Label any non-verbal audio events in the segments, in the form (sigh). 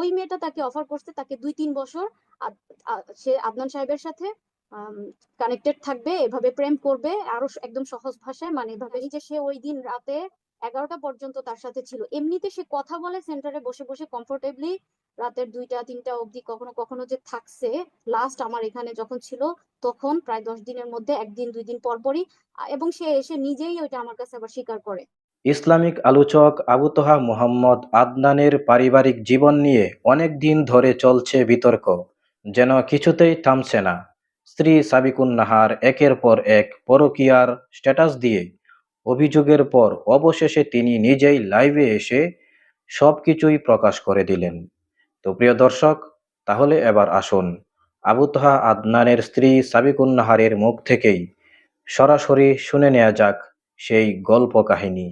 ওই মেয়েটা তাকে অফার করছে, তাকে দুই তিন বছর সে আদনান সাহেবের সাথে কানেক্টেড থাকবে, এভাবে প্রেম করবে, আরও একদম সহজ ভাষায় মানে এভাবে যে সে ওই দিন রাতে এগারোটা পর্যন্ত তার সাথে ছিল। এমনিতে সে কথা বলে সেন্টারে বসে বসে কমফোর্টেবলি রাতের দুইটা, তিনটা অবধি কখনো কখনো যে থাকছে লাস্ট আমার এখানে যখন ছিল, তখন প্রায় দশ দিনের মধ্যে, একদিন, দুই দিন পর পরই এবং সে এসে নিজেই ওইটা আমার কাছে আবার স্বীকার করে। ইসলামিক আলোচক আবু তোহা মুহাম্মদ আদনানের পারিবারিক জীবন নিয়ে অনেক দিন ধরে চলছে বিতর্ক, যেন কিছুতেই থামছে না। স্ত্রী সাবিকুন নাহার একের পর এক পরকীয়ার স্ট্যাটাস দিয়ে অভিযোগের পর অবশেষে তিনি নিজেই লাইভে এসে সব কিছুই প্রকাশ করে দিলেন। তো প্রিয় দর্শক, তাহলে এবার আসুন আবু তোহা আদনানের স্ত্রী সাবিকুন নাহারের মুখ থেকেই সরাসরি শুনে নেওয়া যাক সেই গল্প কাহিনী।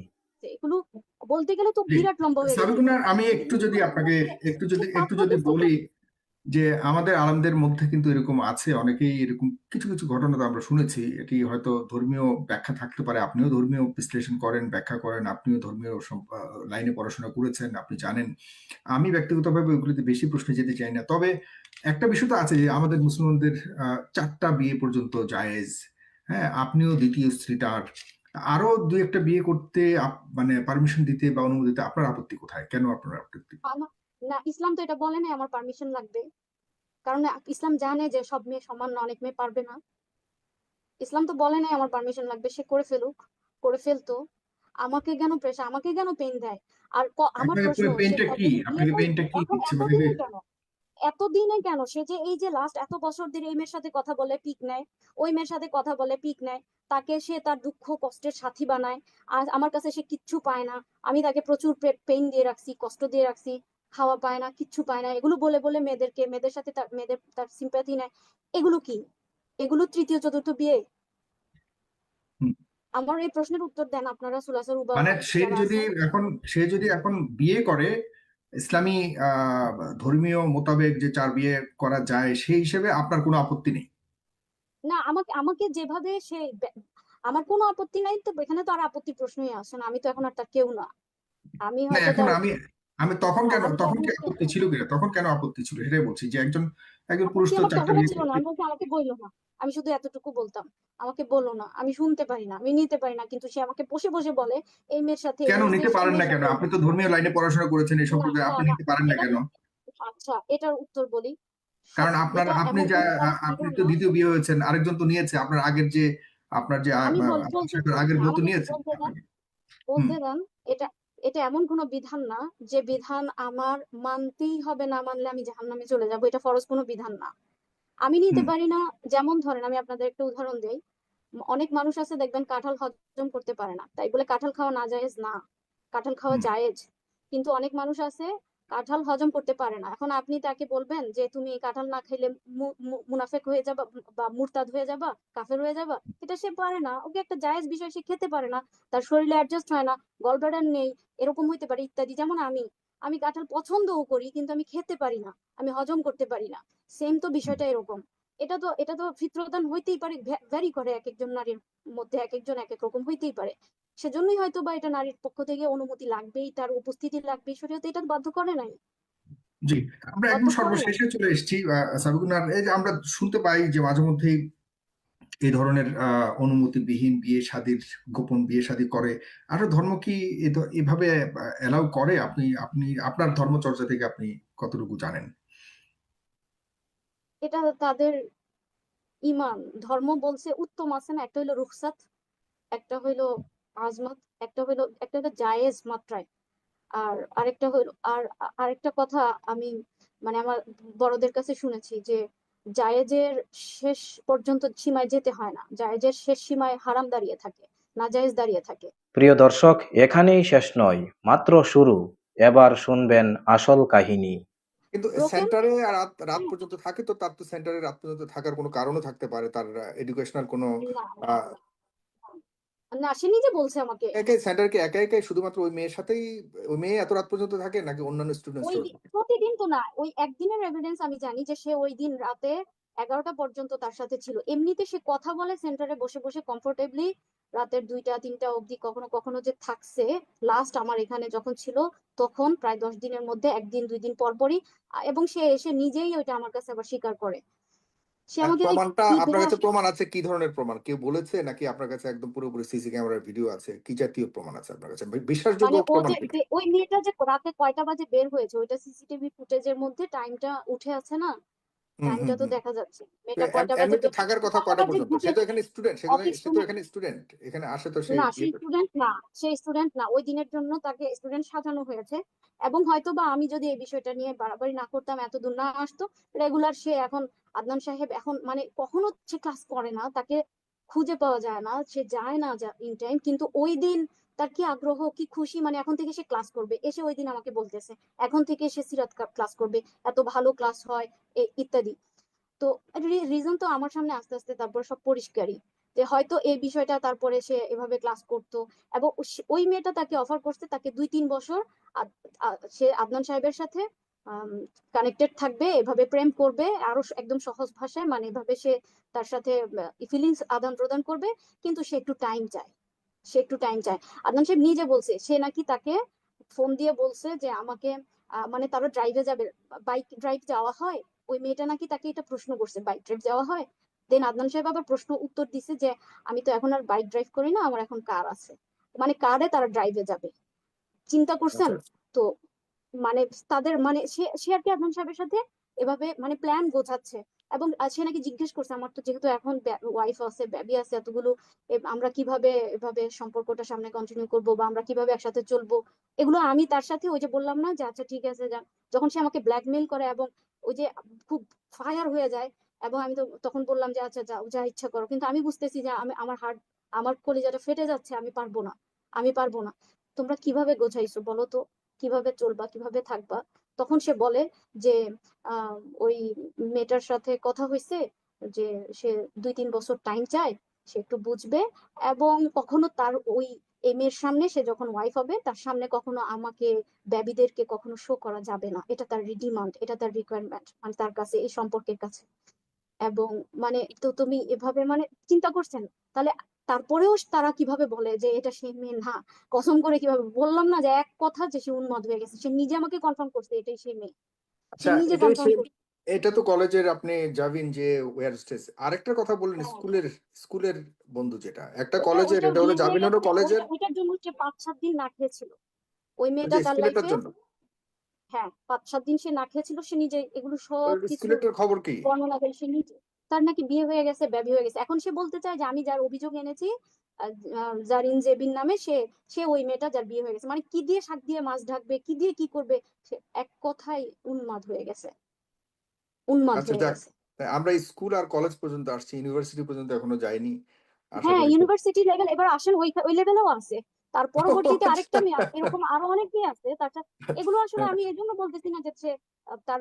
বলতে গেলে তো বিরাট লম্বা হয়ে যাবে সাবিকুনার আমি একটু যদি আপনাকে একটু যদি একটু যদি বলি যে আমাদের আলেমদের মধ্যে কিন্তু এরকম আছে অনেকেই এরকম কিছু কিছু ঘটনা তো আমরা শুনেছি। এটি হয়তো ধর্মীয় ব্যাখ্যা থাকতে পারে আপনিও ধর্মীয় বিশ্লেষণ করেন ব্যাখ্যা করেন আপনিও ধর্মীয় লাইনে পড়াশোনা করেছেন আপনি জানেন। আমি ব্যক্তিগতভাবে ওইগুলিতে বেশি প্রশ্নে যেতে চাই না। তবে একটা বিষয় তো আছে যে আমাদের মুসলমানদের চারটা বিয়ে পর্যন্ত জায়েজ। হ্যাঁ আপনিও দ্বিতীয় স্ত্রীটার আরও দুই একটা বিয়ে করতে মানে পারমিশন দিতে বা অনুমতি দিতে আপনার আপত্তি কোথায়? কেন আপনার আপত্তি? না ইসলাম তো এটা বলে নাই আমার পারমিশন লাগবে। কারণ ইসলাম জানে যে সব মেয়ে সমান না অনেক মেয়ে পারবে না। ইসলাম তো বলে নাই আমার পারমিশন লাগবে সে করে ফেলুক করে ফেলতো। আমাকে কেন প্রেশার আমাকে কেন পেন দেয়? আর আমার প্রশ্ন সে পেইনটা কি? আপনাকে পেইনটা কি মানে কেন? এতদিনে কেন? সে যে এই যে লাস্ট এত বছর ধরে এই মেয়ের সাথে কথা বলে পিক নেয় ওই মেয়ের সাথে কথা বলে পিক নেয় তাকে সে তার দুঃখ কষ্টের সাথী বানায়। আর আমার কাছে সে কিচ্ছু পায় না। আমি তাকে প্রচুর পেইন দিয়ে রাখছি কষ্ট দিয়ে রাখছি খাওয়া পায় না কিচ্ছু পায় না। এগুলো বলে বলে মেয়েদেরকে মেয়েদের সাথে তার মেয়েদের তার সিম্প্যাথি নেয়। এগুলো কি? এগুলো তৃতীয় চতুর্থ বিয়ে? আমার এই প্রশ্নের উত্তর দেন আপনারা সুলাসের উবা মানে সে যদি এখন সে যদি এখন বিয়ে করে ইসলামী আহ ধর্মীয় মোতাবেক যে চার বিয়ে করা যায় সেই হিসেবে আপনার কোনো আপত্তি নেই? না আমাকে আমাকে যেভাবে সে আমার কোনো আপত্তি নাই তো এখানে তো আর আপত্তির প্রশ্নই আসে না। আমি তো এখন আর তার কেউ না। আমি এখন আমি আমি তখন কেন তখন কি আপত্তি ছিল কিনা? তখন কেন আপত্তি ছিল? সেটাই বলছি যে একজন একজন পুরুষ তো বিয়ে ছিল না। করতে আমি বলছি আমাকে বইলো না। আমি শুধু এতটুকু বলতাম। আমাকে বলো না। আমি শুনতে পারি না। আমি নিতে পারি না। কিন্তু সে আমাকে বসে বসে বলে এই মেয়ের সাথে কেন নিতে পারেন না কেন? আপনি তো ধর্মীয় লাইনে পড়াশোনা করেছেন এই না আপনি নিতে পারেন না কেন? আচ্ছা এটার উত্তর বলি। কারণ আপনার আপনি যা আপনি তো দ্বিতীয় বিয়ে হয়েছেন আরেকজন তো নিয়েছে আপনার আগের যে আপনার যে আগের বউ তো নিয়েছে। বলতে দেন এটা এটা এমন কোনো বিধান না যে বিধান আমার মানতেই হবে না মানলে আমি জাহান্নামে চলে যাব এটা ফরজ কোনো বিধান না। আমি নিতে পারি না যেমন ধরেন আমি আপনাদের একটা উদাহরণ দেই অনেক মানুষ আছে দেখবেন কাঁঠাল হজম করতে পারে না তাই বলে কাঁঠাল খাওয়া না জায়েজ না কাঁঠাল খাওয়া জায়েজ কিন্তু অনেক মানুষ আছে কাঁঠাল হজম করতে পারে না। এখন আপনি তাকে বলবেন যে, তুমি কাঁঠাল না খাইলে মুনাফেক হয়ে যাবা, বা মুরতাদ হয়ে যাবা, কাফের হয়ে যাবা। এটা সে পারে না। ওকে একটা জায়েজ বিষয় সে খেতে পারে না। তার শরীরে অ্যাডজাস্ট হয় না গলব্লাডার নেই, এরকম হইতে পারে ইত্যাদি। যেমন আমি আমি কাঁঠাল পছন্দও করি, কিন্তু আমি খেতে পারি না, আমি হজম করতে পারি না। সেম তো বিষয়টা এরকম। এটা তো এটা তো ফিতরতান হইতেই পারে ভ্যারি করে এক একজন নারীর মধ্যে এক একজন এক এক রকম হইতেই পারে। সেজন্যই হয়তো বা এটা নারীর পক্ষ থেকে অনুমতি লাগবেই তার উপস্থিতি লাগবে শরীয়তে এটা বাধ্য করে নাই। জি আমরা একদম সর্বশেষে চলে এসেছি সাবিকুনার এই যে আমরা শুনতে পাই যে মাঝে মধ্যেই এই ধরনের আহ, অনুমতিবিহীন বিয়ে শাদীর গোপন বিয়ে শাদী করে। আরও ধর্ম কি এভাবে এলাও করে? আপনি আপনি আপনার ধর্মচর্চা থেকে আপনি কতটুকু জানেন? এটা তাদের ইমান। ধর্ম বলছে উত্তম আছে না একটা হইল রুখসাত একটা হইল আজমাত একটা হইল একটা হইল জায়েজ মাত্রায়। আর আরেকটা হইল আর আরেকটা কথা আমি মানে আমার বড়দের কাছে শুনেছি যে জায়েজের শেষ পর্যন্ত সীমায় যেতে হয় না। জায়েজের শেষ সীমায় হারাম দাঁড়িয়ে থাকে নাজায়েজ দাঁড়িয়ে থাকে। প্রিয় দর্শক এখানেই শেষ নয় মাত্র শুরু। এবার শুনবেন আসল কাহিনী। কিন্তু সেন্টারে আর রাত রাত পর্যন্ত থাকে তো তার তো সেন্টারে রাত পর্যন্ত থাকার কোনো কারণও থাকতে পারে তার এডুকেশনাল কোনো না সে নিজে বলছে আমাকে। একাই সেন্টার কি একা একাই শুধুমাত্র ওই মেয়ের সাথেই ওই মেয়ে এত রাত পর্যন্ত থাকে নাকি অন্যান্য ওই স্টুডেন্টস প্রতিদিন তো না ওই একদিনের এভিডেন্স আমি জানি যে সে ওই দিন রাতে এগারোটা পর্যন্ত তার সাথে ছিল। এমনিতে সে কথা বলে সেন্টারে বসে বসে কমফোর্টেবলি রাতের দুইটা তিনটা অবধি কখনো কখনো যে থাকছে লাস্ট আমার এখানে যখন ছিল তখন প্রায় দশ দিনের মধ্যে একদিন দুই দিন পর পরই এবং সে এসে নিজেই ওইটা আমার কাছে আবার স্বীকার করে। সে আমাকে প্রমাণটা আপনার কাছে প্রমাণ আছে? কি ধরনের প্রমাণ? কেউ বলেছে নাকি আপনার কাছে একদম পুরোপুরি সিসি ক্যামেরার ভিডিও আছে? কি জাতীয় প্রমাণ আছে আপনার কাছে? বিশ্বাসযোগ্য মানে প্রমাণ ওই মেয়েটা যে রাতে কয়টা বাজে বের হয়েছে ওইটা সিসিটিভি ফুটেজের মধ্যে টাইমটা উঠে আছে না? টাইমটা তো দেখা যাচ্ছে। মেয়েটা কয়টা বাজে বের থাকার কথা কয়টা পর্যন্ত? সে তো এখানে স্টুডেন্ট সে তো এখানে স্টুডেন্ট এখানে আসে তো সে না সে ইয়ে স্টুডেন্ট না সে স্টুডেন্ট না। ওই দিনের জন্য তাকে স্টুডেন্ট সাজানো হয়েছে এবং হয়তো বা আমি যদি এই বিষয়টা নিয়ে বাড়াবাড়ি না করতাম এত দূর না আসতো। রেগুলার সে এখন আদনান সাহেব এখন মানে কখনো সে ক্লাস করে না তাকে খুঁজে পাওয়া যায় না সে যায় না ইন টাইম কিন্তু ওই দিন তার কি আগ্রহ, কি খুশি? মানে এখন থেকে সে ক্লাস করবে। এসে ওই দিন আমাকে বলতেছে, এখন থেকে সে সিরাত ক্লাস করবে। এত ভালো ক্লাস হয় ইত্যাদি। তো রিজন তো আমার সামনে আস্তে আস্তে তারপর সব পরিষ্কারই। যে হয়তো এই বিষয়টা তারপরে সে এভাবে ক্লাস করতো। এবং ওই মেয়েটা তাকে অফার করছে, তাকে দুই তিন বছর সে আদনান সাহেবের সাথে কানেক্টেড থাকবে, এভাবে প্রেম করবে, আরও একদম সহজ ভাষায় মানে এভাবে সে তার সাথে ফিলিংস আদান প্রদান করবে, কিন্তু সে একটু টাইম চায়। সে একটু টাইম চায়। আদনান সাহেব নিজে বলছে সে নাকি তাকে ফোন দিয়ে বলছে যে আমাকে মানে তারা ড্রাইভে যাবে বাইক ড্রাইভ যাওয়া হয় ওই মেয়েটা নাকি তাকে এটা প্রশ্ন করছে বাইক ড্রাইভ যাওয়া হয়। দেন আদনান সাহেব আবার প্রশ্ন উত্তর দিছে যে আমি তো এখন আর বাইক ড্রাইভ করি না আমার এখন কার আছে। মানে কারে তারা ড্রাইভে যাবে। চিন্তা করছেন? আচ্ছা। তো মানে তাদের মানে সে সে আর কি আদনান সাহেবের সাথে এভাবে মানে প্ল্যান গোছাচ্ছে। এবং সে নাকি জিজ্ঞেস করছে, আমার তো যেহেতু এখন ওয়াইফ আছে বেবি আছে, এতগুলো আমরা কীভাবে এভাবে সম্পর্কটা সামনে কন্টিনিউ করব বা আমরা কীভাবে একসাথে চলবো? এগুলো আমি তার সাথে ওই যে বললাম না যে আচ্ছা ঠিক আছে যান যখন সে আমাকে ব্ল্যাকমেল করে এবং ওই যে খুব ফায়ার হয়ে যায় এবং আমি তো তখন বললাম যে আচ্ছা যাও, যা ইচ্ছা করো। কিন্তু আমি বুঝতেছি যে, আমি, আমার হার্ট আমার কলিজাটা ফেটে যাচ্ছে, আমি পারব না, আমি পারব না। তোমরা কীভাবে গোছাইছো বলো তো? কীভাবে চলবা? কীভাবে থাকবা? তখন সে বলে যে ওই মেয়েটার সাথে কথা হয়েছে যে, সে দুই তিন বছর টাইম চায়, সে একটু বুঝবে এবং কখনো তার ওই এই মেয়ের সামনে সে যখন ওয়াইফ হবে, তার সামনে কখনো আমাকে ব্যাবিদেরকে কখনো শো করা যাবে না। এটা তার ডিমান্ড এটা তার রিকোয়ারমেন্ট মানে তার কাছে, এই সম্পর্কের কাছে। এবং মানে তো তুমি এভাবে মানে চিন্তা করছেন? তাহলে তারপরেও তারা কীভাবে বলে যে এটা সে মেয়ে? না কসম করে কীভাবে? বললাম না যে এক কথা যে সে উন্মাদ হয়ে গেছে। সে নিজে আমাকে কনফার্ম করছে এটাই সে মেয়ে। সে আচ্ছা নিজে কনফার্ম করছে। এটা তো কলেজের আপনি যাবেন যে ওয়ার স্টেজ আরেকটা কথা বললেন হ্যাঁ। স্কুলের স্কুলের বন্ধু যেটা একটা কলেজের এটা হলো হলো কলেজের ওইটা- ওইটার জন্য সে পাঁচ সাত দিন না খেয়েছিল ওই মেয়েটা তার লাইফে হ্যাঁ পাঁচ সাত দিন সে না খেয়েছিল সে নিজে এগুলো সব কিছু খবর কি? বর্ণনা করে সে নিজে তার নাকি বিয়ে হয়ে গেছে হয়ে গেছে। এখন সে বলতে চায় যে আমি যার অভিযোগ এনেছি জারিন জেবিন নামে সে সে ওই মেয়েটা যার বিয়ে হয়ে গেছে। মানে কি দিয়ে শাক দিয়ে মাছ ঢাকবে কি দিয়ে কি করবে সে এক কথায় উন্মাদ হয়ে গেছে। উন্মাদ আচ্ছা হয়ে গেছে। আমরা স্কুল আর কলেজ পর্যন্ত আসছি ইউনিভার্সিটি পর্যন্ত এখনও যাইনি। হ্যাঁ ইউনিভার্সিটি লেভেল এবার আসেন ওই ওই লেভেলেও আছে। তার পরবর্তীতে আরেকটা মেয়ে আছে এরকম (laughs) আরও অনেক মেয়ে আছে তাছাড়া এগুলো আসলে আমি এই জন্য বলতেছি না যে সে তার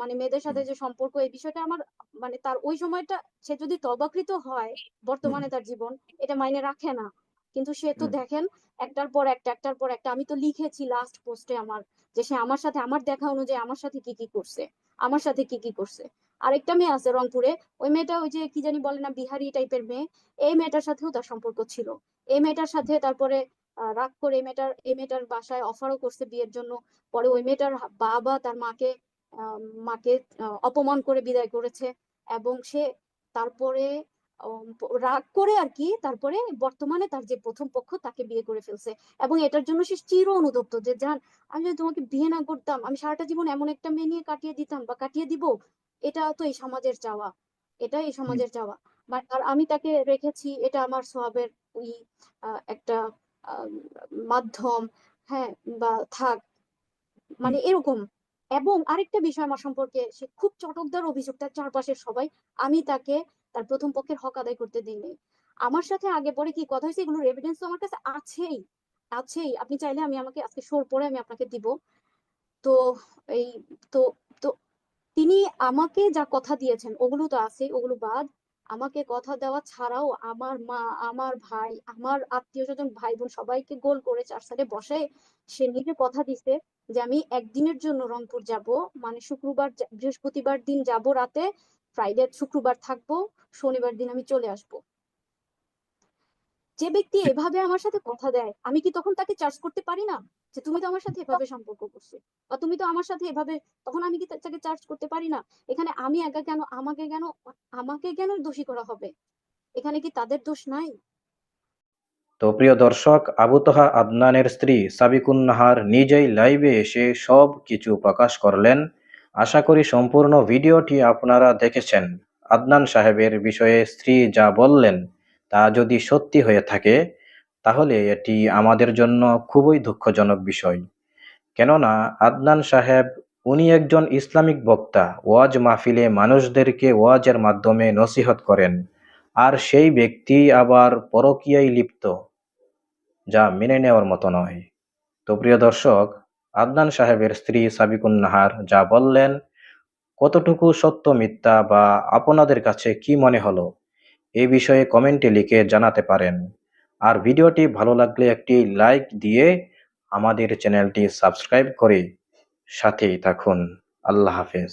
মানে মেয়েদের সাথে যে সম্পর্ক এই বিষয়টা আমার মানে তার ওই সময়টা সে যদি তবাকৃত হয় বর্তমানে তার জীবন এটা মাইনে রাখে না। কিন্তু সে তো দেখেন একটার পর একটা একটার পর একটা আমি তো লিখেছি লাস্ট পোস্টে আমার যে সে আমার সাথে আমার দেখা অনুযায়ী আমার সাথে কি কি করছে আমার সাথে কি কি করছে। আরেকটা মেয়ে আছে রংপুরে ওই মেয়েটা ওই যে কি জানি বলে না বিহারি টাইপের মেয়ে এই মেয়েটার সাথেও তার সম্পর্ক ছিল। এই মেয়েটার সাথে তারপরে রাগ করে এই মেয়েটার এই মেয়েটার বাসায় অফারও করছে বিয়ের জন্য। পরে ওই মেয়েটার বাবা তার মাকে মাকে অপমান করে বিদায় করেছে এবং সে তারপরে রাগ করে আর কি তারপরে বর্তমানে তার যে প্রথম পক্ষ তাকে বিয়ে করে ফেলছে। এবং এটার জন্য সে চির অনুতপ্ত যে জান আমি যদি তোমাকে বিয়ে না করতাম আমি সারাটা জীবন এমন একটা মেয়ে নিয়ে কাটিয়ে দিতাম বা কাটিয়ে দিব এটা তো এই সমাজের চাওয়া। এটা এই সমাজের চাওয়া। আর আমি তাকে রেখেছি এটা আমার সোহাবের ওই একটা মাধ্যম হ্যাঁ বা থাক মানে এরকম। এবং আরেকটা বিষয় আমার সম্পর্কে সে খুব চটকদার অভিযোগ তার চারপাশের সবাই আমি তাকে তার প্রথম পক্ষের হক আদায় করতে দিইনি। আমার সাথে আগে পরে কি কথা হয়েছে এগুলোর এভিডেন্স তো আমার কাছে আছেই আছেই। আপনি চাইলে আমি আমাকে আজকে শোর পরে আমি আপনাকে দিব। তো এই তো তো তিনি আমাকে যা কথা দিয়েছেন ওগুলো তো আছে ওগুলো বাদ। আমাকে কথা দেওয়া ছাড়াও আমার মা, আমার ভাই, আমার আত্মীয় স্বজন ভাই বোন সবাইকে গোল করে চার সাইডে বসে সে নিজে কথা দিছে যে আমি একদিনের জন্য রংপুর যাব। মানে শুক্রবার বৃহস্পতিবার দিন যাব রাতে ফ্রাইডে শুক্রবার থাকব, শনিবার দিন আমি চলে আসব। যে ব্যক্তি এভাবে আমার সাথে কথা দেয়, আমি কি তখন তাকে চার্জ করতে পারি না? যে তুমি তো আমার সাথে এভাবে সম্পর্ক করছ। বা তুমি তো আমার সাথে এভাবে, তখন আমি কি তাকে চার্জ করতে পারি না? এখানে আমি একা কেন, আমাকে কেন আমাকে কেন দোষী করা হবে? এখানে কি তাদের দোষ নাই? তো প্রিয় দর্শক, আবু তোহা আদনানের স্ত্রী সাবিকুন নাহার নিজেই লাইভে এসে সব কিছু প্রকাশ করলেন। আশা করি সম্পূর্ণ ভিডিওটি আপনারা দেখেছেন। আদনান সাহেবের বিষয়ে স্ত্রী যা বললেন তা যদি সত্যি হয়ে থাকে, তাহলে এটি আমাদের জন্য খুবই দুঃখজনক বিষয়। কেননা, আদনান সাহেব, উনি একজন ইসলামিক বক্তা, ওয়াজ মাহফিলে মানুষদেরকে ওয়াজের মাধ্যমে নসিহত করেন, আর সেই ব্যক্তি আবার পরকীয়ায় লিপ্ত, যা মেনে নেওয়ার মতো নয়। তো প্রিয় দর্শক, আদনান সাহেবের স্ত্রী সাবিকুন নাহার যা বললেন, কতটুকু সত্য মিথ্যা বা আপনাদের কাছে কি মনে হলো? এই বিষয়ে কমেন্টে লিখে জানাতে পারেন। আর ভিডিওটি ভালো লাগলে একটি লাইক দিয়ে আমাদের চ্যানেলটি সাবস্ক্রাইব করে সাথেই থাকুন। আল্লাহ হাফেজ।